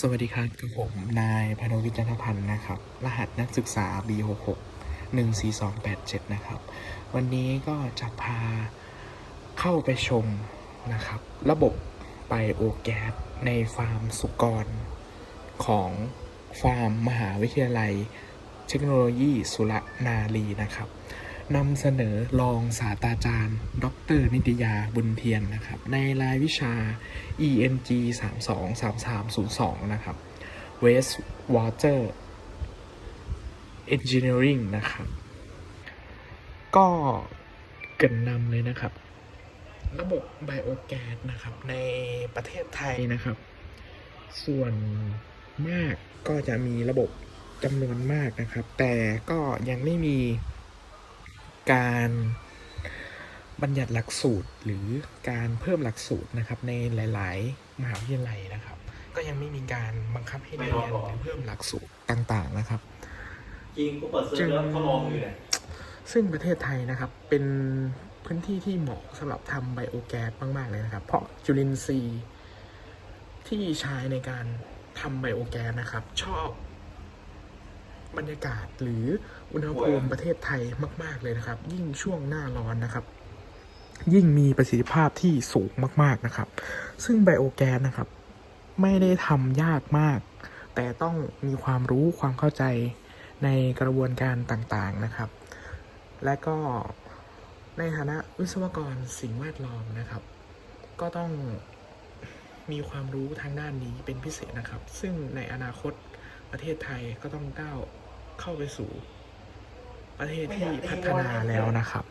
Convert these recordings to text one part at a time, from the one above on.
สวัสดีครับกับผมนายพนวิจันทพันธ์นะครับ รหัสนักศึกษา B66 14287 นะครับ วันนี้ก็จะพาเข้าไปชมนะครับ ระบบไบโอแก๊สในฟาร์มสุกร ของฟาร์มมหาวิทยาลัย เทคโนโลยีสุรนารีนะครับ นำเสนอรองศาสตราจารย์ ดร นิตยาบุญเทียนนะครับ ในรายวิชา ENG 323302 นะครับ Waste Water Engineering นะครับ ก็เกินนำเลยนะครับ ระบบไบโอแก๊สนะครับในประเทศไทยนะครับ ส่วนมากก็จะมีระบบจำนวนมากนะครับ แต่ก็ยังไม่มี การบัญญัติหลักสูตรหรือการเพิ่มหลักสูตรนะครับ ในหลาย ๆ มหาวิทยาลัยนะครับ ก็ยังไม่มีการบังคับให้เรียนหรือเพิ่มหลักสูตรต่าง ๆ นะครับจริงกูเปิดเซิร์ฟแล้วเขาลองอยู่เนี่ยซึ่งประเทศไทยนะครับเป็นพื้นที่ที่เหมาะสำหรับทำไบโอแก๊สมาก ๆ เลยนะครับ เพราะจุลินทรีย์ที่ใช้ในการทำไบโอแก๊สนะครับ ชอบ บรรยากาศหรืออุณหภูมิประเทศไทยมาก ๆ เลยนะครับ ยิ่งช่วงหน้าร้อนนะครับ ยิ่งมีประสิทธิภาพที่สูงมาก ๆนะครับ ซึ่งไบโอแก๊สนะครับ ไม่ได้ทำยากมาก แต่ต้องมีความรู้ความเข้าใจในกระบวนการต่างๆนะครับ และก็ในฐานะวิศวกรสิ่งแวดล้อมนะครับ ก็ต้องมีความรู้ทางด้านนี้เป็นพิเศษนะครับ ซึ่งในอนาคตประเทศไทยก็ต้องก้าว เข้าไปสู่ประเทศที่พัฒนาแล้วนะครับ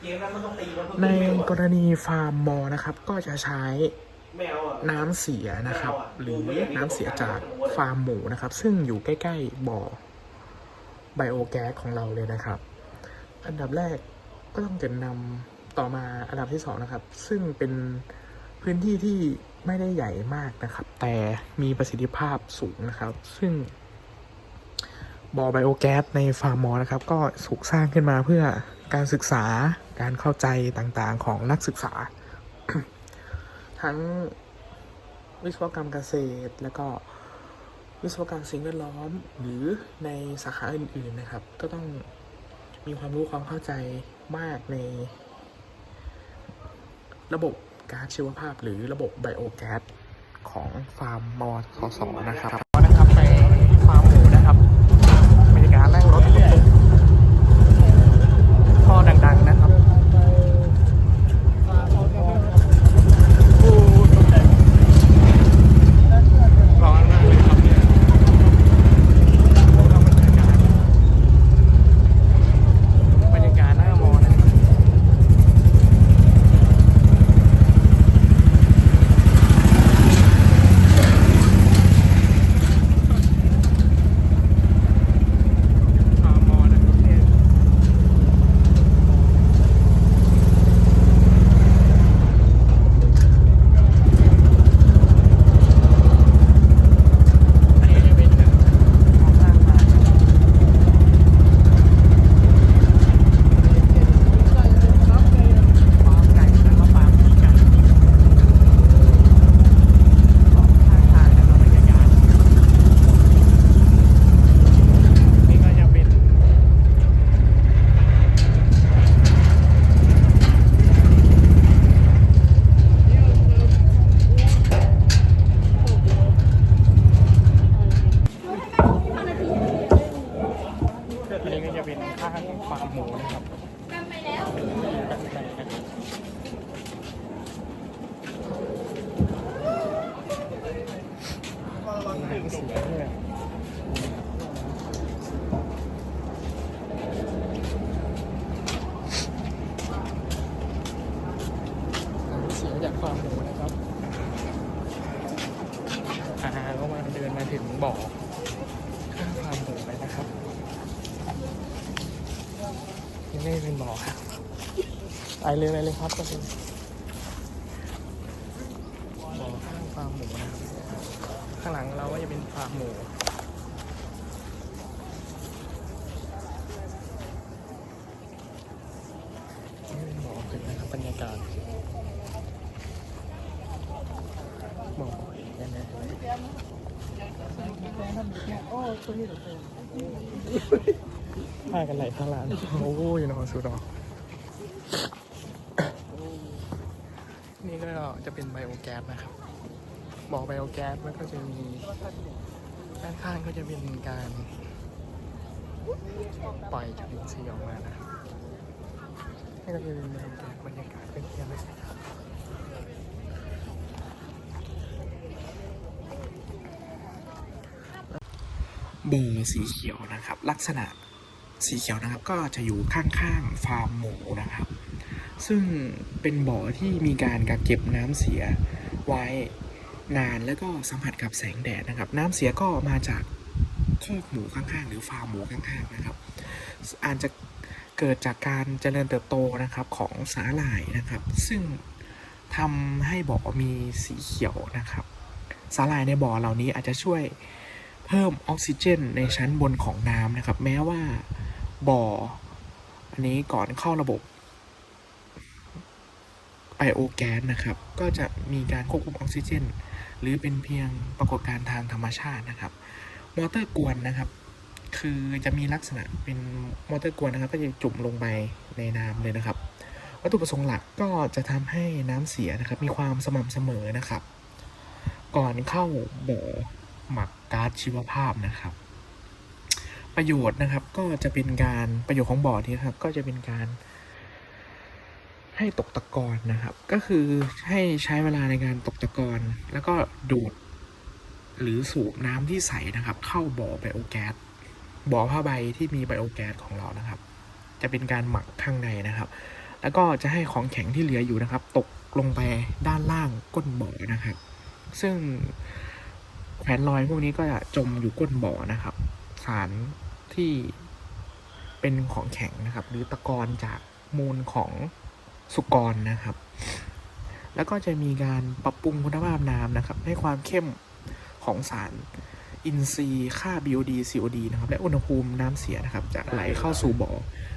เกมนั้นมันต้องตีมันต้องในตีไม่กรณีฟาร์มมอนะครับ ก็จะใช้ไม่เอาอะน้ำเสียนะครับ หรือน้ำเสียจากฟาร์มหมูนะครับ ซึ่งอยู่ใกล้ ๆบ่อไบโอแก๊สของเราเลยนะครับ อันดับแรกก็ต้องเกรินนำต่อมาอันดับที่สองนะครับ ซึ่งเป็นพื้นที่ที่ไม่ได้ใหญ่มากนะครับ แต่มีประสิทธิภาพสูงนะครับ ซึ่ง บ่อไบโอแก๊สในฟาร์มมอนะครับ ก็ถูกสร้างขึ้นมาเพื่อการศึกษาการเข้าใจต่างๆของนักศึกษา ทั้งวิศวกรรมเกษตร แล้วก็วิศวกรรมสิ่งแวดล้อม หรือในสาขาอื่นๆนะครับ ก็ต้องมีความรู้ความเข้าใจมากใน ระบบก๊าซชีวภาพ หรือระบบไบโอแก๊สของฟาร์มมอสสนะครับ ไม่เป็นหมอครับไปเลยไปเลยครับก็เป็นหมอข้างฟาร์มหมูนะครับข้างหลังเราก็จะเป็นฟาร์มหมูนี่เป็นหมอขึ้นนะครับบรรยากาศหมอเห็นไหมพากันไหลข้างล่างโอ้ยนอน สุดดอกนี่ก็จะเป็นไบโอแก๊สนะครับบ่อไบโอแก๊สมันก็จะมีด้านข้างก็จะเป็นการปล่อยจุลินทรีย์ออกมานะนี่ก็จะเป็นไบโอแก๊สบรรยากาศเป็นยังไงบ่อสีเขียวนะครับ ลักษณะ สีเขียวนะครับ ก็จะอยู่ข้างๆฟาร์มหมูนะครับ ซึ่งเป็นบ่อที่มีการกักเก็บน้ำเสียไว้นานแล้วก็สัมผัสกับแสงแดดนะครับ น้ำเสียก็มาจากคอกหมูข้างๆ หรือฟาร์มหมูข้างๆนะครับ อาจจะเกิดจากการเจริญเติบโตนะครับของสาหร่ายนะครับ ซึ่งทำให้บ่อมีสีเขียวนะครับ สาหร่ายในบ่อเหล่านี้อาจจะช่วยเพิ่มออกซิเจนในชั้นบนของน้ำนะครับ แม้ว่า บ่อ อันนี้ก่อนเข้าระบบไบโอแก๊สนะครับ ก็จะมีการควบคุมออกซิเจน หรือเป็นเพียงปรากฏการณ์ทางธรรมชาตินะครับ มอเตอร์กวนนะครับ คือจะมีลักษณะเป็นมอเตอร์กวนนะครับ ก็จะจุ่มลงไปในน้ำเลยนะครับ วัตถุประสงค์หลักก็จะทำให้น้ำเสียนะครับ มีความสม่ำเสมอนะครับ ก่อนเข้าบ่อหมักก๊าซชีวภาพนะครับ ประโยชน์นะครับ ก็จะเป็นการประโยชน์ของบ่อนี้ครับ ก็จะเป็นการ ให้ตกตะกอนนะครับ ก็คือให้ใช้เวลาในการตกตะกอนแล้วก็ดูด หรือสูบน้ำที่ใสนะครับ เข้าบ่อไบโอแก๊สบ่อผ้าใบที่มีไบโอแก๊สของเรานะครับ จะเป็นการหมักข้างในนะครับ แล้วก็จะให้ของแข็งที่เหลืออยู่นะครับ ตกลงไปด้านล่างก้นบ่อนะครับ ซึ่งแขวนลอยพวกนี้ก็จะจมอยู่ก้นบ่อนะครับ สาร ที่เป็นของแข็งนะครับ หรือตะกอนจากมูลของสุกรนะครับ แล้วก็จะมีการปรับปรุงคุณภาพน้ำนะครับ ให้ความเข้มของสารอินทรีย์ค่า BOD COD นะครับ และอุณหภูมิน้ำเสียนะครับ จะไหลเข้าสู่บ่อ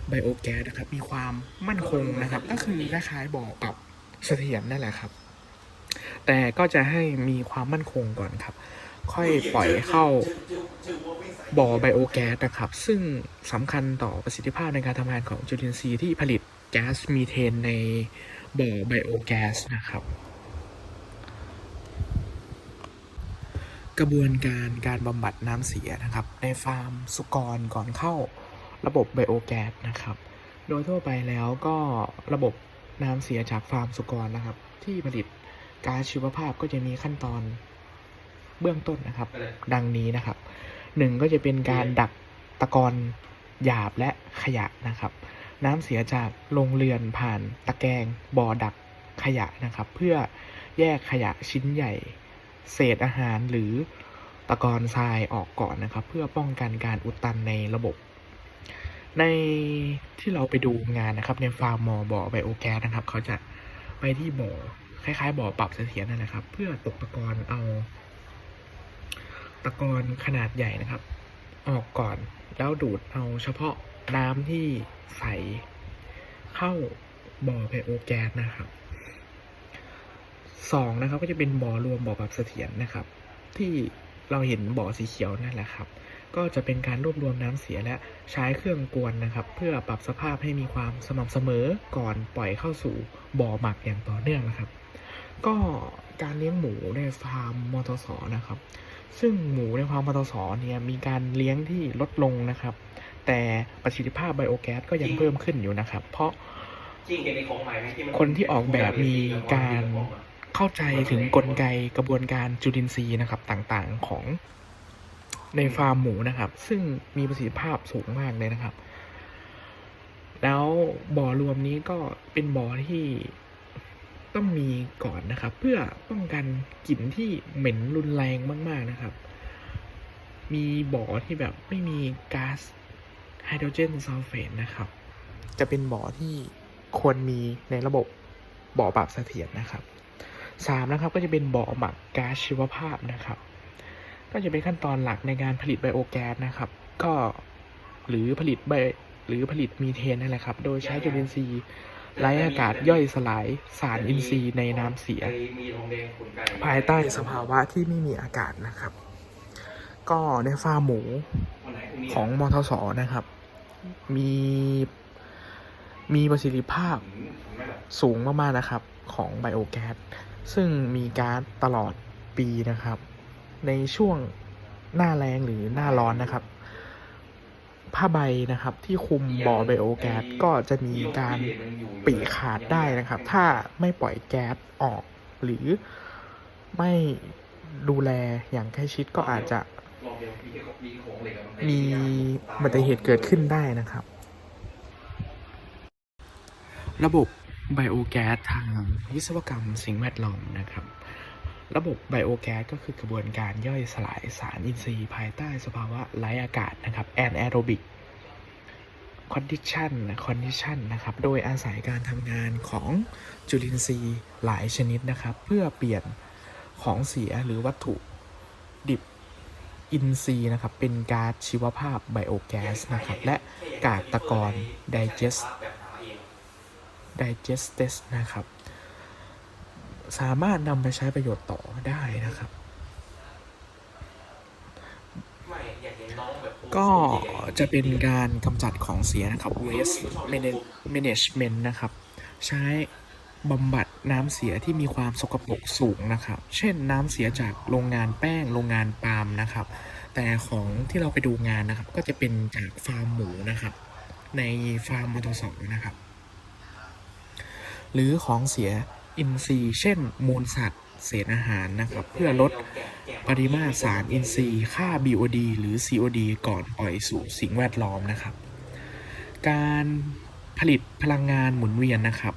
ไบโอแก๊สนะครับ มีความมั่นคงนะครับ ก็คือคล้ายๆบ่อปรับเสถียรนั่นแหละครับ แต่ก็จะให้มีความมั่นคงก่อนครับ ค่อยปล่อยเข้าบ่อไบโอแก๊สนะครับ ซึ่งสำคัญต่อประสิทธิภาพในการทำงานของจุลินทรีย์ที่ผลิตแก๊สมีเทนในบ่อไบโอแก๊สนะครับ กระบวนการการบำบัดน้ำเสียนะครับ ในฟาร์มสุกรก่อนเข้าระบบไบโอแก๊สนะครับ โดยทั่วไปแล้วก็ระบบน้ำเสียจากฟาร์มสุกรนะครับ ที่ผลิตก๊าซชีวภาพก็จะมีขั้นตอน เบื้องต้นนะครับ ดังนี้นะครับหนึ่งก็จะเป็นการดักตะกอนหยาบและขยะนะครับ น้ำเสียจากโรงเรือนผ่านตะแกรงบ่อดักขยะนะครับ เพื่อแยกขยะชิ้นใหญ่ เศษอาหารหรือตะกอนทรายออกก่อนนะครับ เพื่อป้องกันการอุดตันในระบบ ในที่เราไปดูงานนะครับ ในฟาร์มมอบ่อไบโอแก๊สนะครับ เขาจะไปที่บ่อคล้ายๆบ่อปรับเสถียรนั่นแหละครับ เพื่อตกตะกอนเอา ตะกอนขนาดใหญ่นะครับ ออกก่อนแล้วดูดเอาเฉพาะน้ำที่ใส เข้าบ่อไบโอแก๊สนะครับสองนะครับก็จะเป็นบ่อรวมบ่อปรับเสถียรนะครับ ที่เราเห็นบ่อสีเขียวนั่นแหละครับ ก็จะเป็นการรวบรวมน้ำเสียและใช้เครื่องกวนนะครับ เพื่อปรับสภาพให้มีความสม่ำเสมอก่อนปล่อยเข้าสู่บ่อหมักอย่างต่อเนื่องนะครับ ก็การเลี้ยงหมูในฟาร์มมอทสนะครับ ซึ่งหมูในความมตสเนี่ยมีการเลี้ยงที่ลดลงนะครับ แต่ประสิทธิภาพไบโอแก๊สก็ยังเพิ่มขึ้นอยู่นะครับ เพราะจริงเห็นในของใหม่ไหมที่มันคนที่ออกแบบมีการเข้าใจถึงกลไกกระบวนการจุลินทรีย์นะครับต่างๆของในฟาร์มหมูนะครับ ซึ่งมีประสิทธิภาพสูงมากเลยนะครับ แล้วบ่อรวมนี้ก็เป็นบ่อที่ ต้องมีก่อนนะครับ เพื่อป้องกันกลิ่นที่เหม็นรุนแรงมากๆนะครับ มีบ่อที่แบบไม่มีก๊าซไฮโดรเจนซัลเฟตนะครับ จะเป็นบ่อที่ควรมีในระบบบ่อปรับเสถียรนะครับสามนะครับก็จะเป็นบ่อหมักก๊าซชีวภาพนะครับ ก็จะเป็นขั้นตอนหลักในการผลิตไบโอแก๊สนะครับ ก็หรือผลิตไบหรือผลิตมีเทนนั่นแหละครับ โดยใช้จุลินทรีย์ ไร้อากาศย่อยสลายสารอินทรีย์ในน้ำเสีย ภายใต้สภาวะที่ไม่มีอากาศนะครับ ก็ในฟาร์มหมูของมทสนะครับ มีมีประสิทธิภาพสูงมากๆนะครับของไบโอแก๊สซึ่งมีก๊าซตลอดปีนะครับ ในช่วงหน้าแรงหรือหน้าร้อนนะครับ ผ้าใบนะครับ ที่คุมบ่อไบโอแก๊สก็จะมีการปีขาดได้นะครับ ถ้าไม่ปล่อยแก๊สออก หรือไม่ดูแลอย่างใกล้ชิดก็อาจจะลองเดี๋ยวมีมีโครงเหล็กอะนมีอุบัติเหตุเกิดขึ้นได้นะครับ ระบบไบโอแก๊สทางวิศวกรรมสิ่งแวดล้อมนะครับ ระบบไบโอแก๊สก็คือกระบวนการย่อยสลายสารอินทรีย์ภายใต้สภาวะไร้อากาศนะครับ anaerobic condition condition นะครับ โดยอาศัยการทำงานของจุลินทรีย์หลายชนิดนะครับ เพื่อเปลี่ยนของเสียหรือวัตถุดิบอินทรีย์นะครับ เป็นก๊าซชีวภาพไบโอแก๊สนะครับ และกากตะกอนไดเจสแบบหาเอง digest นะครับ สามารถนำไปใช้ประโยชน์ต่อได้นะครับไม่อยากเห็นน้องแบบก็จะเป็นการกำจัดของเสียนะครับ waste management นะครับ ใช้บำบัดน้ำเสียที่มีความสกปรกสูงนะครับ เช่นน้ำเสียจากโรงงานแป้ง โรงงานปาล์มนะครับ แต่ของที่เราไปดูงานนะครับ ก็จะเป็นจากฟาร์มหมูนะครับ ในฟาร์มมอเตอร์สองนะครับ หรือของเสีย อินทรีย์ เช่น มูลสัตว์ เศษอาหารนะครับ เพื่อลดปริมาตรสารอินทรีย์ ค่า BOD หรือ COD ก่อนปล่อยสู่สิ่งแวดล้อมนะครับ การผลิตพลังงานหมุนเวียนนะครับ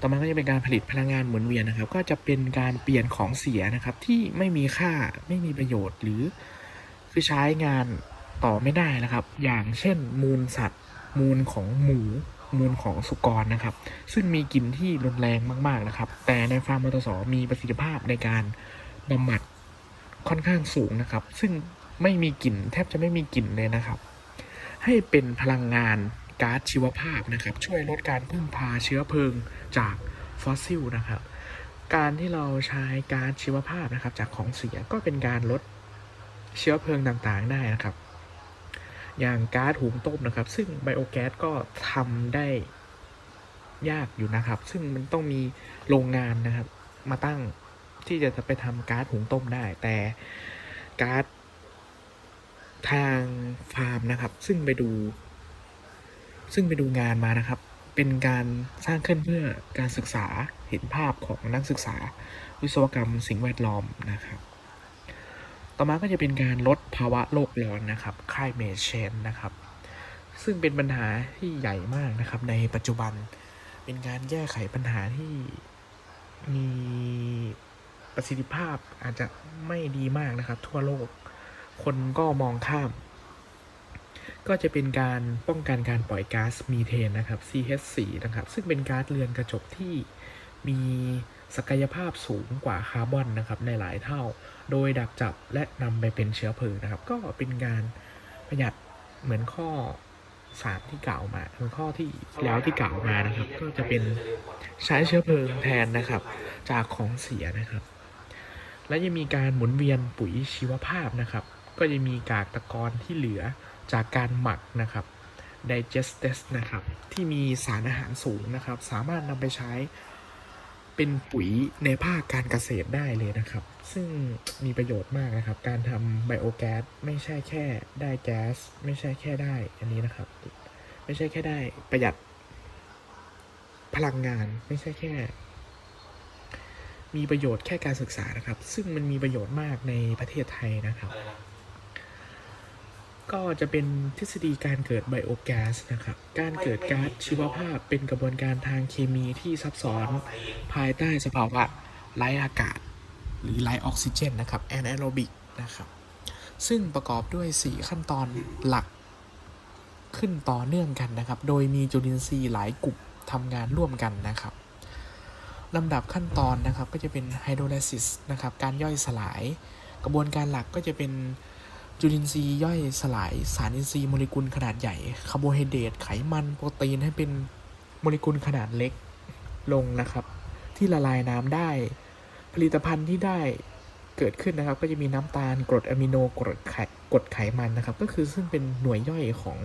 ต่อมาก็จะเป็นการผลิตพลังงานหมุนเวียนนะครับ ก็จะเป็นการเปลี่ยนของเสียนะครับที่ไม่มีค่าไม่มีประโยชน์หรือคือใช้งานต่อไม่ได้นะครับ อย่างเช่นมูลสัตว์ มูลของหมู มูลของสุกรนะครับ ซึ่งมีกลิ่นที่รุนแรงมากๆนะครับ แต่ในฟาร์มมอเตอร์สอมีประสิทธิภาพในการบำบัดค่อนข้างสูงนะครับ ซึ่งไม่มีกลิ่นแทบจะไม่มีกลิ่นเลยนะครับ ให้เป็นพลังงานก๊าซชีวภาพนะครับ ช่วยลดการพึ่งพาเชื้อเพลิงจากฟอสซิลนะครับ การที่เราใช้ก๊าซชีวภาพนะครับ จากของเสียก็เป็นการลดเชื้อเพลิงต่างๆได้นะครับ อย่างก๊าซหุงต้มนะครับ ซึ่งไบโอแก๊สก็ทำได้ยากอยู่นะครับ ซึ่งมันต้องมีโรงงานนะครับ มาตั้งที่จะไปทำก๊าซหุงต้มได้ แต่ก๊าซทางฟาร์มนะครับ ซึ่งไปดู ซึ่งไปดูงานมานะครับ เป็นการสร้างขึ้นเพื่อการศึกษาเห็นภาพของนักศึกษา วิศวกรรมสิ่งแวดล้อมนะครับ ต่อมาก็จะเป็นการลดภาวะโลกร้อนนะครับ climate change นะครับ ซึ่งเป็นปัญหาที่ใหญ่มากนะครับในปัจจุบัน เป็นการแก้ไขปัญหาที่มีประสิทธิภาพอาจจะไม่ดีมากนะครับ ทั่วโลก คนก็มองข้าม ก็จะเป็นการป้องกันการปล่อยก๊าซมีเทนนะครับ CH4 นะครับ ซึ่งเป็นก๊าซเรือนกระจกที่มีศักยภาพสูงกว่าคาร์บอนนะครับในหลายเท่า โดยดักจับและนำไปเป็นเชื้อเพลิงนะครับ ก็เป็นการประหยัดเหมือนข้อสามที่กล่าวมาเหมือนข้อที่แล้วที่กล่าวมานะครับ ก็จะเป็นใช้เชื้อเพลิงแทนนะครับ จากของเสียนะครับ และยังมีการหมุนเวียนปุ๋ยชีวภาพนะครับ ก็จะมีกากตะกอนที่เหลือจากการหมักนะครับ digest นะครับ ที่มีสารอาหารสูงนะครับ สามารถนำไปใช้ เป็นปุ๋ยในภาคการเกษตรได้เลยนะครับ ซึ่งมีประโยชน์มากนะครับ การทำไบโอแก๊สไม่ใช่แค่ได้แก๊ส ไม่ใช่แค่ได้อันนี้นะครับ ไม่ใช่แค่ได้ประหยัดพลังงาน ไม่ใช่แค่ มีประโยชน์แค่การศึกษานะครับ ซึ่งมันมีประโยชน์มากในประเทศไทยนะครับ ก็จะเป็นทฤษฎีการเกิดไบโอแก๊สนะครับ การเกิดก๊าซชีวภาพเป็นกระบวนการทางเคมีที่ซับซ้อนภายใต้สภาวะไร้อากาศ หรือไร้ออกซิเจนนะครับ anaerobic นะครับ ซึ่งประกอบด้วย 4 ขั้นตอนหลักขึ้นต่อเนื่องกันนะครับ โดยมีจุลินทรีย์หลายกลุ่มทำงานร่วมกันนะครับลำดับขั้นตอนนะครับก็จะเป็นไฮโดรไลซิสนะครับ การย่อยสลาย กระบวนการหลักก็จะเป็น จุลินทรีย์ย่อยสลายสารอินทรีย์โมเลกุลขนาดใหญ่คาร์โบไฮเดรตไขมันโปรตีนให้เป็นโมเลกุลขนาดเล็กลงนะครับ ที่ละลายน้ำได้ ผลิตภัณฑ์ที่ได้เกิดขึ้นนะครับ ก็จะมีน้ำตาลกรดอะมิโนกรดไขกรดไขมันนะครับ ก็คือซึ่งเป็นหน่วยย่อยของ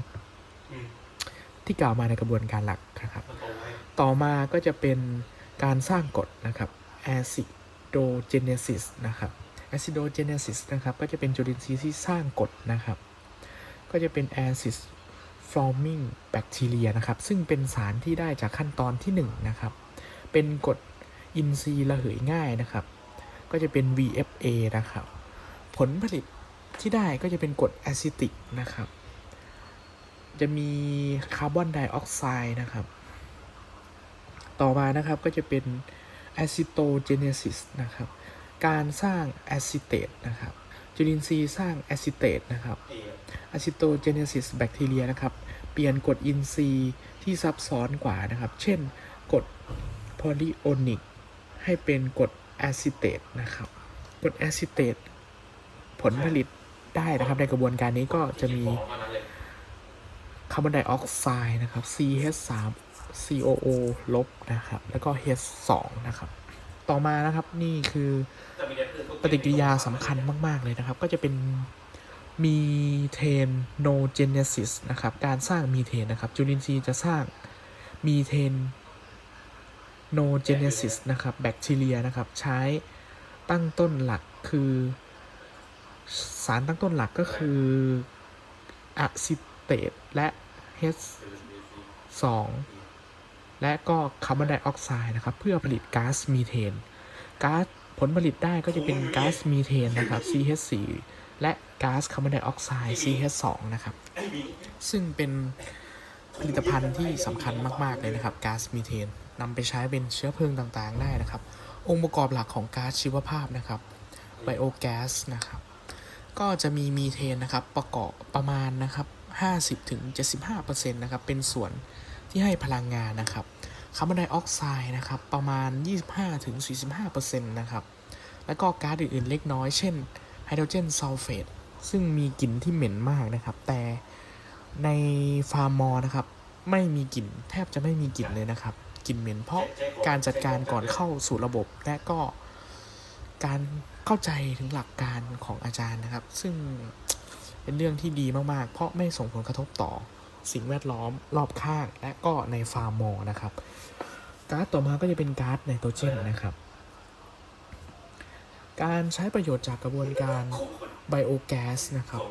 ที่กล่าวมาในกระบวนการหลักนะครับ ต่อมาก็จะเป็นการสร้างกรดนะครับ acidogenesis นะครับ acidogenesis นะครับ ก็จะเป็นจุลินทรีย์ที่สร้างกรดนะครับ ก็จะเป็น acid forming bacteria นะครับ ซึ่งเป็นสารที่ได้จากขั้นตอนที่1นะครับ เป็นกรดอินทรีย์ระเหยง่ายนะครับ ก็จะเป็น VFA นะครับ ผลผลิตที่ได้ก็จะเป็นกรดแอซิติกนะครับ จะมีคาร์บอนไดออกไซด์นะครับ ต่อมานะครับก็จะเป็น acetogenesis นะครับ การสร้างแอซิเตตนะครับจุลินทรีย์สร้างแอซิเตตนะครับเอ acetogenesis แบคทีเรียนะครับ เปลี่ยนกรดอินทรีย์ที่ซับซ้อนกว่านะครับ เช่นกรดโพลีโอนิกให้เป็นกรดแอซิเตตนะครับกรดแอซิเตตผลผลิตได้นะครับ ในกระบวนการนี้ก็จะมีคาร์บอนไดออกไซด์นะครับ CH3 COO ลบนะครับ แล้วก็ H2 นะครับ ต่อมานะครับนี่คือปฏิกิริยาสำคัญมาก ๆ เลยนะครับ ก็จะเป็นมีเทนโนเจเนซิสนะครับ การสร้างมีเทนนะครับ จุลินทรีย์จะสร้างมีเทนโนเจเนซิสนะครับ แบคทีเรียนะครับ ใช้ตั้งต้นหลักคือ สารตั้งต้นหลักก็คืออะซิเตตและ H2 และก็คาร์บอนไดออกไซด์นะครับเพื่อผลิตก๊าซมีเทนก๊าซผลผลิตได้ก็จะเป็นก๊าซมีเทนนะครับ CH4 และก๊าซคาร์บอนไดออกไซด์ CH2 นะครับไอ้บีซึ่งเป็นผลิตภัณฑ์ที่สำคัญมาก ๆ เลยนะครับก๊าซมีเทนนำไปใช้เป็นเชื้อเพลิงต่างๆ ได้นะครับ องค์ประกอบหลักของก๊าซชีวภาพนะครับไบโอแก๊สนะครับ ก็จะมีมีเทนนะครับประกอบประมาณนะครับ 50-75%นะครับเป็นส่วน ที่ให้พลังงานนะครับคาร์บอนไดออกไซด์นะครับประมาณ 25-45%นะครับแล้วก็ก๊าซอื่นๆเล็กน้อย เช่นไฮโดรเจนซัลเฟตซึ่งมีกลิ่นที่เหม็นมากนะครับ แต่ในฟาร์มมอนะครับไม่มีกลิ่นแทบจะไม่มีกลิ่นเลยนะครับกลิ่นเหม็นเพราะการจัดการก่อนเข้าสู่ระบบ และก็การเข้าใจถึงหลักการของอาจารย์นะครับ ซึ่งเป็นเรื่องที่ดีมากๆ เพราะไม่ส่งผลกระทบต่อ สิ่งแวดล้อมรอบข้าง และก็ในฟาร์มมอนะครับก๊าซต่อมาก็จะเป็นก๊าซไนโตรเจนนะครับ การใช้ประโยชน์จากกระบวนการไบโอแก๊สนะครับ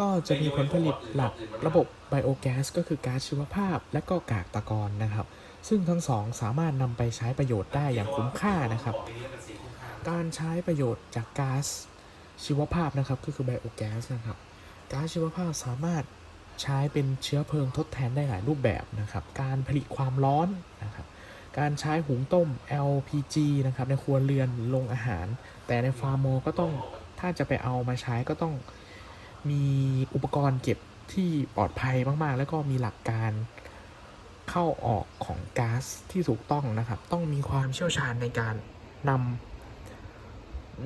ก็จะมีผลผลิตหลักระบบไบโอแก๊สก็คือก๊าซชีวภาพ และก็กากตะกอนนะครับ ซึ่งทั้งสองสามารถนำไปใช้ประโยชน์ได้อย่างคุ้มค่านะครับ การใช้ประโยชน์จากก๊าซชีวภาพนะครับก็คือไบโอแก๊สนะครับ ก๊าซชีวภาพสามารถ ใช้เป็นเชื้อเพลิงทดแทนได้หลายรูปแบบนะครับ การผลิตความร้อนนะครับ การใช้หุงต้ม LPG นะครับในครัวเรือนโรงอาหาร แต่ในฟาร์มโมก็ต้องถ้าจะไปเอามาใช้ก็ต้องมีอุปกรณ์เก็บที่ปลอดภัยมาก ๆ แล้วก็มีหลักการเข้าออกของก๊าซที่ถูกต้องนะครับ ต้องมีความเชี่ยวชาญในการนำ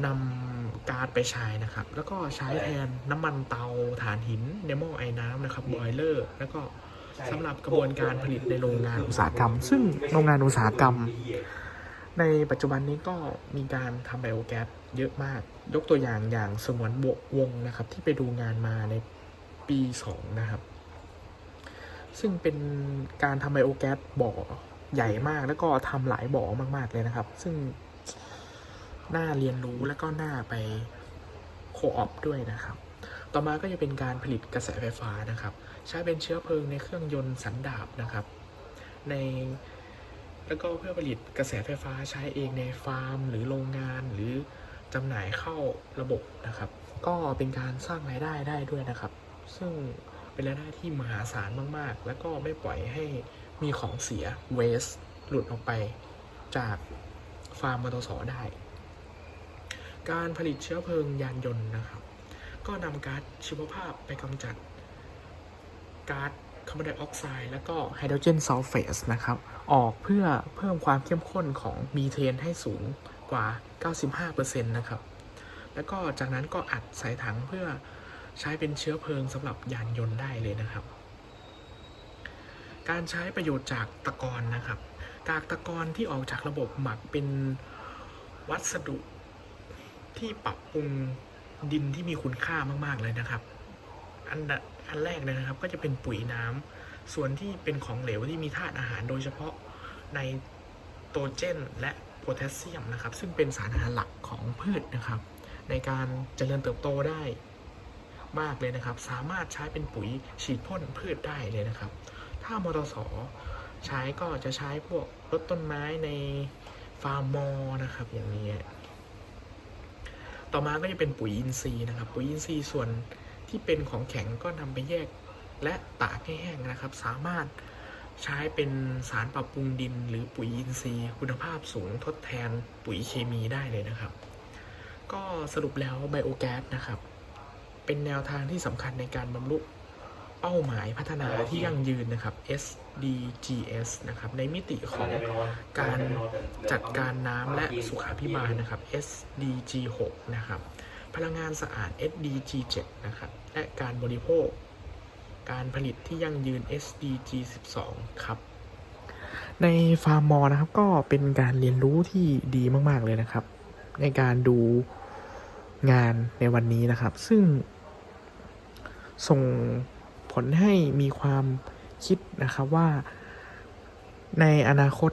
นำก๊าซไปใช้นะครับ แล้วก็ใช้แทนน้ำมันเตาถ่านหินในหม้อไอ้น้ำนะครับบอยเลอร์แล้วก็สำหรับกระบวนการผลิตในโรงงานอุตสาหกรรม ซึ่งโรงงานอุตสาหกรรม ในปัจจุบันนี้ก็มีการทำไบโอแก๊สเยอะมาก ยกตัวอย่างอย่างสงวนบววงนะครับ ที่ไปดูงานมาในปี2นะครับ ซึ่งเป็นการทำไบโอแก๊สบ่อใหญ่มากแล้วก็ทำหลายบ่อมาก ๆ เลยนะครับ ซึ่ง น่าเรียนรู้แล้วก็น่าไปโคออปด้วยนะครับ ต่อมาก็จะเป็นการผลิตกระแสไฟฟ้านะครับ ใช้เป็นเชื้อเพลิงในเครื่องยนต์สันดาปนะครับ ในแล้วก็เพื่อผลิตกระแสไฟฟ้าใช้เองในฟาร์ม หรือโรงงานหรือจำหน่ายเข้าระบบนะครับ ก็เป็นการสร้างรายได้ได้ด้วยนะครับ ซึ่งเป็นรายได้ที่มหาศาลมากๆ แล้วก็ไม่ปล่อยให้มีของเสีย waste หลุดออกไปจากฟาร์มมตสได้ การผลิตเชื้อเพลิงยานยนต์นะครับ ก็นำก๊าซชีวภาพไปกำจัดก๊าซคาร์บอนไดออกไซด์แล้วก็ไฮโดรเจนซัลเฟตนะครับ ออกเพื่อเพิ่มความเข้มข้นของมีเทนให้สูงกว่า 95%นะครับ แล้วก็จากนั้นก็อัดใส่ถังเพื่อใช้เป็นเชื้อเพลิงสำหรับยานยนต์ได้เลยนะครับ การใช้ประโยชน์จากตะกอนนะครับ กากตะกอนที่ออกจากระบบหมักเป็นวัสดุ ที่ปรับปรุงดินที่มีคุณค่ามาก ๆ เลยนะครับ อันอันแรกเลยนะครับ ก็จะเป็นปุ๋ยน้ำส่วนที่เป็นของเหลวที่มีธาตุอาหารโดยเฉพาะในโตรเจนและโพแทสเซียมนะครับ ซึ่งเป็นสารอาหารหลักของพืชนะครับ ในการเจริญเติบโตได้มากเลยนะครับ สามารถใช้เป็นปุ๋ยฉีดพ่นพืชได้เลยนะครับ ถ้ามทสใช้ก็จะใช้พวกลดต้นไม้ในฟาร์มมอนะครับอย่างนี้ ต่อมาก็จะเป็นปุ๋ยอินทรีย์นะครับ ปุ๋ยอินทรีย์ส่วนที่เป็นของแข็งก็นำไปแยกและตากให้แห้งนะครับ สามารถใช้เป็นสารปรับปรุงดิน หรือปุ๋ยอินทรีย์ คุณภาพสูงทดแทนปุ๋ยเคมีได้เลยนะครับ ก็สรุปแล้วไบโอแก๊สนะครับ เป็นแนวทางที่สำคัญในการบรรลุ เป้าหมายพัฒนาที่ยั่งยืนนะครับ SDGs นะครับในมิติของการจัดการน้ำและสุขาพิบาลนะครับ SDG 6นะครับพลังงานสะอาด SDG 7นะครับและการบริโภค การผลิตที่ยั่งยืน SDG 12ครับในฟาร์มมอนะครับก็เป็นการเรียนรู้ที่ดีมากๆเลยนะครับ ในการดูงานในวันนี้นะครับ ซึ่งส่ง ผลให้มีความคิดนะครับว่า ในอนาคต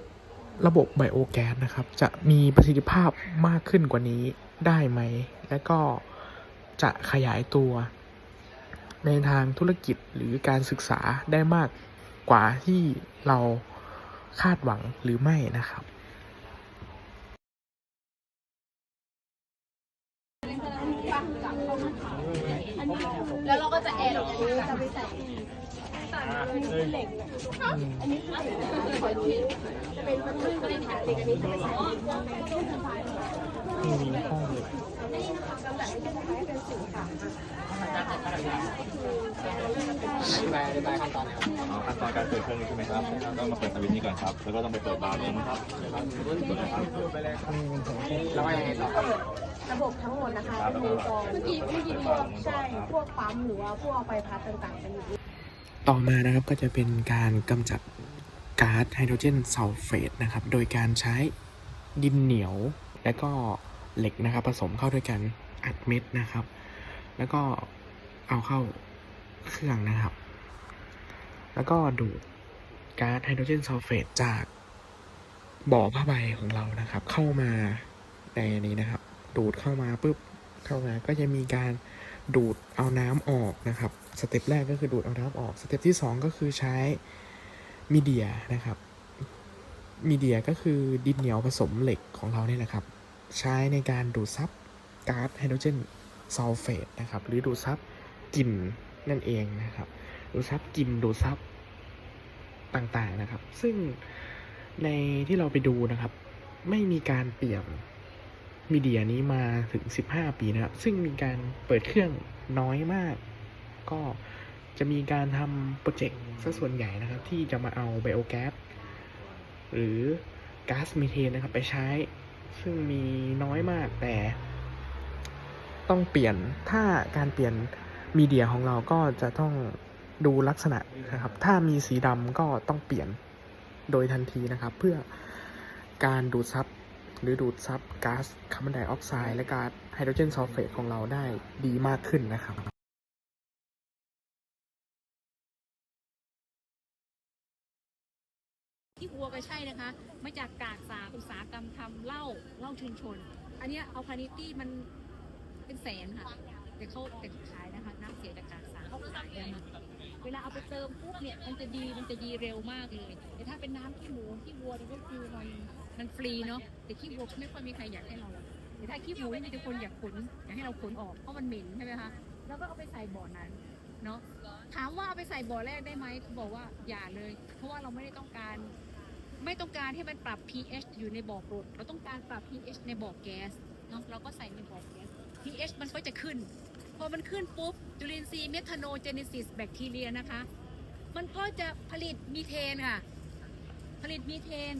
ระบบไบโอแก๊สนะครับ จะมีประสิทธิภาพมากขึ้นกว่านี้ได้ไหม และก็จะขยายตัว ในทางธุรกิจหรือการศึกษาได้มากกว่าที่เราคาดหวังหรือไม่นะครับ แล้ว เราก็จะแอนอย่างนี้เหล็กอันนี้คือขอทีจะเป็นมันลื่นก็เลยถ่ายเหล็กอันนี้จะใส่เหล็กแล้วแม่ก็สบายนี่นะคะกำลังจะใช้เป็นสีค่ะขั้นตอนการเปิดเครื่องนี้ใช่ไหมครับก็มาเปิดสวิตช์นี้ก่อนครับ แล้วก็ต้องไปเปิดบาล์วนี้นะครับระบบทั้งหมดนะคะเป็นวงจรเมื่อกี้เมื่อกี้พวกใช่พวกปั๊มหรือว่าพวกใบพัดต่างๆจะอยู่ต่อมานะครับก็จะเป็นการกำจัดก๊าซไฮโดรเจนซัลเฟตนะครับ โดยการใช้ดินเหนียว และก็เหล็กนะครับ ผสมเข้าด้วยกันอัดเม็ดนะครับ แล้วก็เอาเข้าเครื่องนะครับ แล้วก็ดูดก๊าซไฮโดรเจนซัลเฟตจากบ่อผ้าใบของเรานะครับ เข้ามาในนี้นะครับ ดูดเข้ามาปุ๊บเข้ามาก็จะมีการดูดเอาน้ำออกนะครับ สเต็ปแรกก็คือดูดเอาน้ำออก สเต็ปที่ 2 ก็คือใช้มีเดียนะครับมีเดียก็คือดินเหนียวผสมเหล็กของเราเนี่ยนะครับ ใช้ในการดูดซับก๊าซไฮโดรเจนซัลเฟตนะครับ หรือดูดซับกลิ่นนั่นเองนะครับ ดูดซับกลิ่นดูดซับต่างๆนะครับ ซึ่งในที่เราไปดูนะครับ ไม่มีการเปลี่ยน มีเดียนี้มาถึง 15 ปีนะครับ ซึ่งมีการเปิดเครื่องน้อยมาก ก็จะมีการทำโปรเจกต์ซะส่วนใหญ่นะครับ ที่จะมาเอาไบโอแก๊สหรือก๊าซมีเทนนะครับ ไปใช้ ซึ่งมีน้อยมากแต่ ต้องเปลี่ยนถ้าการเปลี่ยนมีเดียของเราก็จะต้องดูลักษณะนะครับ ถ้ามีสีดำก็ต้องเปลี่ยนโดยทันทีนะครับ เพื่อการดูดซับ หรือดูดซับก๊าซคาร์บอนไดออกไซด์และก๊าซไฮโดรเจนซัลเฟตของเราได้ดีมากขึ้นนะครับที่วัวก็ใช่นะคะ มาจากกากสาอุตสาหกรรมทำเหล้าเหล้าชุมชน อันนี้เอาพานิตี้มันเป็นแสนค่ะ แต่เขาแต่ขายนะคะน้ำเสียจากกากสาเขาขายกันะเวลาเอาไปเติมปุ๊บเนี่ยมันจะดีมันจะดีเร็วมากเลย แต่ถ้าเป็นน้ำขี้หมูขี้วัวเนี่ก็คือมัน มันฟรีเนาะแต่ขี้วัวไม่ค่อยมีใครอยากให้เราหรอกแต่ถ้าขี้หมูนี่มีแต่คนอยากขนอยากให้เราขนออกเพราะมันเหม็นใช่ไหมคะแล้วก็เอาไปใส่บ่อนั้นเนาะถามว่าเอาไปใส่บ่อแรกได้ไหมเขาบอกว่าอย่าเลย เพราะว่าเราไม่ได้ต้องการ ไม่ต้องการให้มันปรับ pH อยู่ในบ่อกรดเราต้องการปรับ pH ในบ่อแก๊สเนาะเราก็ใส่ในบ่อแก๊ส pH มันก็จะขึ้น พอมันขึ้นปุ๊บจุลินทรีย์เมทานโนเจเนซิสแบคทีเรียนะคะ มันก็จะผลิตมีเทนค่ะ ผลิตมีเทน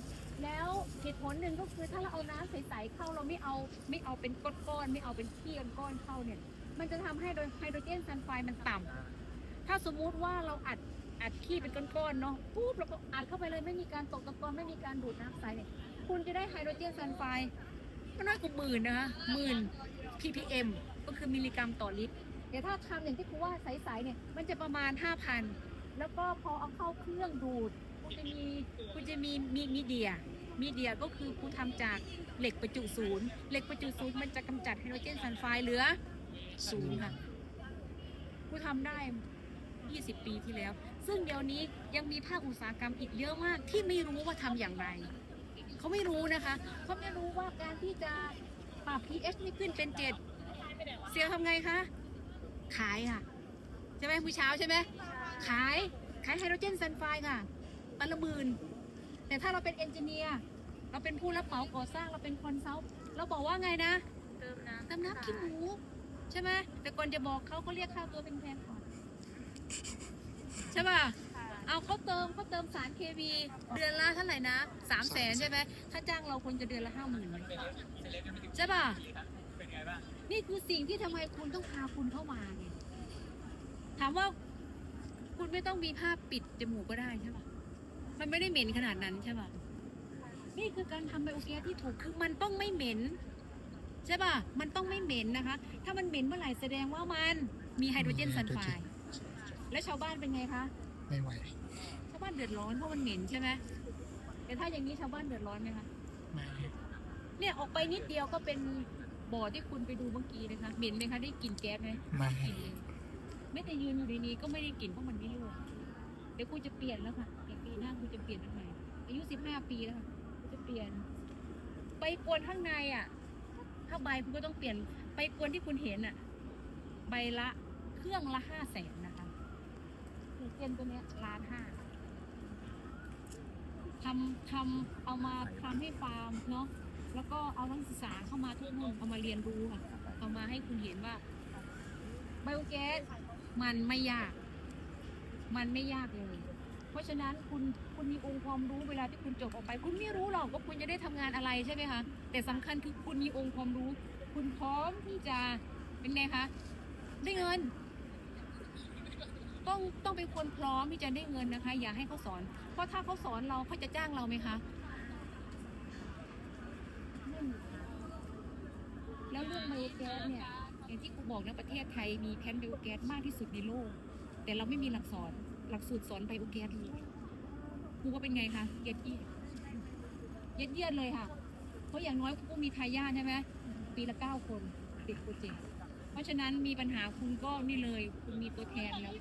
แล้วเหตุผลหนึ่งก็คือถ้าเราเอาน้ำใสๆเข้าเราไม่เอาไม่เอาเป็นก้อนๆไม่เอาเป็นขี้ก้อนเข้าเนี่ย มันจะทำให้โดยไฮโดรเจนซัลไฟด์มันต่ำถ้าสมมุติว่าเราอัดอัดขี้เป็นก้อนๆเนาะปุ๊บเราก็อัดเข้าไปเลยไม่มีการตกตะกอนไม่มีการดูดน้ำใสเนี่ยคุณจะได้ไฮโดรเจนซัลไฟด์มันน้อยกว่าหมื่นนะคะหมื่น ppm ก็คือมิลลิกรัมต่อลิตรแต่ถ้าทำอย่างที่ครูว่าใสๆเนี่ยมันจะประมาณ 5,000 แล้วก็พอเอาเข้าเครื่องดูด คุณจะมีคุณจะมีมีมีเดียมีเดียก็คือครูทำจากเหล็กประจุศูนย์เหล็กประจุศูนย์มันจะกำจัดไฮโดรเจนซัลไฟด์เหลือศูนย์ค่ะครูทำได้ 20 ปีที่แล้ว ซึ่งเดี๋ยวนี้ยังมีภาคอุตสาหกรรมอีกเยอะมากที่ไม่รู้ว่าทำอย่างไรเขาไม่รู้นะคะเขาไม่รู้ว่าการที่จะปรับ pH นี่ขึ้นเป็นเจ็ดเสียทำไงคะขายค่ะใช่ไหมมื้อเช้าใช่ไหมขายขายไฮโดรเจนซัลไฟด์ค่ะ ตันละหมื่นแต่ถ้าเราเป็นเอนจิเนียร์เราเป็นผู้รับเหมาก่อสร้างเราเป็นคอนซัลท์เราบอกว่าไงนะเติมน้ำเติมน้ำขี้หมูใช่ไหมแต่ก่อนจะบอกเขาก็เรียกค่าตัวเป็นแพงก่อนใช่ป่ะเอาเขาเติมเขาเติมสารเคมีเดือนละเท่าไหร่นะสามแสนใช่ไหมถ้าจ้างเราควรจะเดือนละห้าหมื่นใช่ป่ะนี่คือสิ่งที่ทำไมคุณต้องพาคุณเข้ามาไงถามว่าคุณไม่ต้องมีผ้าปิดจมูกก็ได้ใช่ป่ะ มันไม่ได้เหม็นขนาดนั้นใช่ป่ะ นี่คือการทำไบโอแก๊สที่ถูกคือมันต้องไม่เหม็น ใช่ป่ะ มันต้องไม่เหม็นนะคะ ถ้ามันเหม็นเมื่อไหร่แสดงว่ามันมีไฮโดรเจนซัลไฟด์และชาวบ้านเป็นไงคะ ไม่ไหว ชาวบ้านเดือดร้อนเพราะมันเหม็นใช่ไหมแต่ถ้าอย่างนี้ชาวบ้านเดือดร้อนไหมคะ ไม่ เนี่ยออกไปนิดเดียวก็เป็นบ่อที่คุณไปดูเมื่อกี้นะคะเหม็นไหมคะได้กลิ่นแก๊สไหมไม่กลิ่นเลยไม่แต่ยืนอยู่ในนี้ก็ไม่ได้กลิ่นเพราะมันไม่รั่วเดี๋ยวกูจะเปลี่ยนแล้วค่ะอีกปี หน้ากูจะเปลี่ยนเป็นใหม่อายุสิบห้าปีแล้วค่ะกูจะเปลี่ยน ไปกวนข้างในอะ ถ้าใบคุณก็ต้องเปลี่ยน ไปกวนที่คุณเห็นอะ ใบละเครื่องละห้าแสนนะคะคือเจนตัวเนี้ยล้านห้าทำทำเอามาทำให้ฟาร์มเนาะแล้วก็เอานักศึกษาเข้ามาทุกมุมเอามาเรียนรู้ค่ะเอามาให้คุณเห็นว่าไบโอแก๊สมันไม่ยาก มันไม่ยากเลย ราะฉะนั้นคุณคุณมีองค์ความรู้เวลาที่คุณจบออกไป คุณไม่รู้หรอกว่าคุณจะได้ทำงานอะไรใช่ไหมคะแต่สำคัญคือคุณมีองค์ความรู้ คุณพร้อมที่จะเป็นไงคะได้เงิน ต้องต้องเป็นคนพร้อมที่จะได้เงินนะคะ อย่าให้เขาสอน เพราะถ้าเขาสอนเราเขาจะจ้างเราไหมคะแล้วเรื่องไบโอแก๊สเนี่ยอย่างที่ครูบอกนะประเทศไทยมีแพนไบโอแก๊สมากที่สุดในโลก แต่เราไม่มีหลักสอน หลักสูตรสอนไบโอแก๊สเลยครูว่าเป็นไงคะเย็ดเยียดเย็ดเยียดเลยค่ะ เพราะอย่างน้อยครูก็มีทายาทใช่ไหมปีละเก้าคนติดโปรเจกต์เพราะฉะนั้นมีปัญหาคุณก็นี่เลย คุณมีตัวแทนแล้ว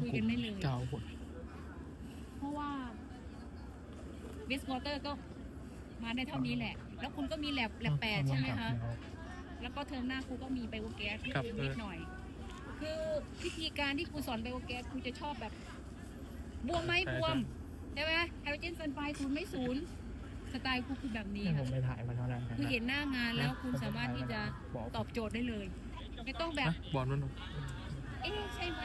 คุยกันได้เลย เก่าหมดเพราะว่าเวสวอเตอร์ก็มาได้เท่านี้แหละ แล้วคุณก็มีแลบแลบแปดใช่ไหมคะ แล้วก็เทอมหน้าครูก็มีไบโอแก๊สที่ครับเนิดหน่อย คือวิธีการที่ครูสอนไบโอแก๊สครูจะชอบแบบ บวมไหมบวม ใช่ไหมไฮโดรเจนซัลไฟด์ศูนย์ไม่ศูนย์สไตล์ครูคือแบบนี้นี่ผค่ะมไปถ่ายมาเท่านั้นคือเห็นหน้างานแล้วคุณสามารถที่จะตอบโจทย์ได้เลย ไม่ต้องแบบบอลนั่นเอ๊ะใช่ไหม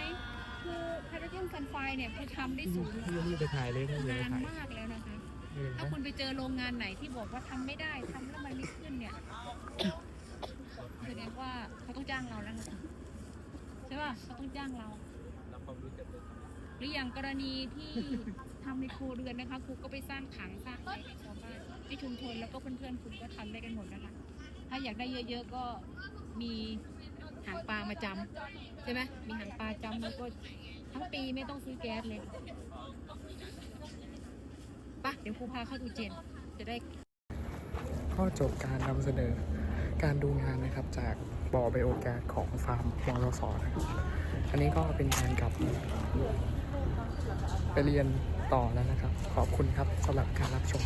คือไฮโดรเจนซัลไฟด์เนี่ยครูทำได้ศูนย์พี่นี่ไปถ่ายเลยถ้าอยู่นาไปนถ่ายมากแล้วนะคะ เออถ้าคุณไปเจอโรงงานไหนที่บอกว่าทำไม่ได้ทำแล้วมันไม่ขึ้นเนี่ยแสดงว่าเขาต้องจ้างเราแล้วนะใช่ป่ะเขาต้องจ้างเรา หรืออย่างกรณีที่ทำในครัวเรือนนะคะครูก็ไปสร้างถังสร้างอะไรให้ชาวบ้านให้ชุมชนแล้วก็เพื่อนๆคุณก็ทำได้กันหมดนะคะ ถ้าอยากได้เยอะ ๆ ก็มีหางปลามาจำใช่ไหมมีหางปลาจำแล้วก็ทั้งปีไม่ต้องซื้อแก๊สเลยไปะเดี๋ยวครูพาเข้าดูเจนจะได้ ก็จบการนำเสนอการดูงานนะครับจากบ่อไบโอแก๊สของฟาร์มมอสนะครับอันนี้ก็เป็นการกลับ ไปเรียนต่อแล้วนะครับ ขอบคุณครับสำหรับการรับชม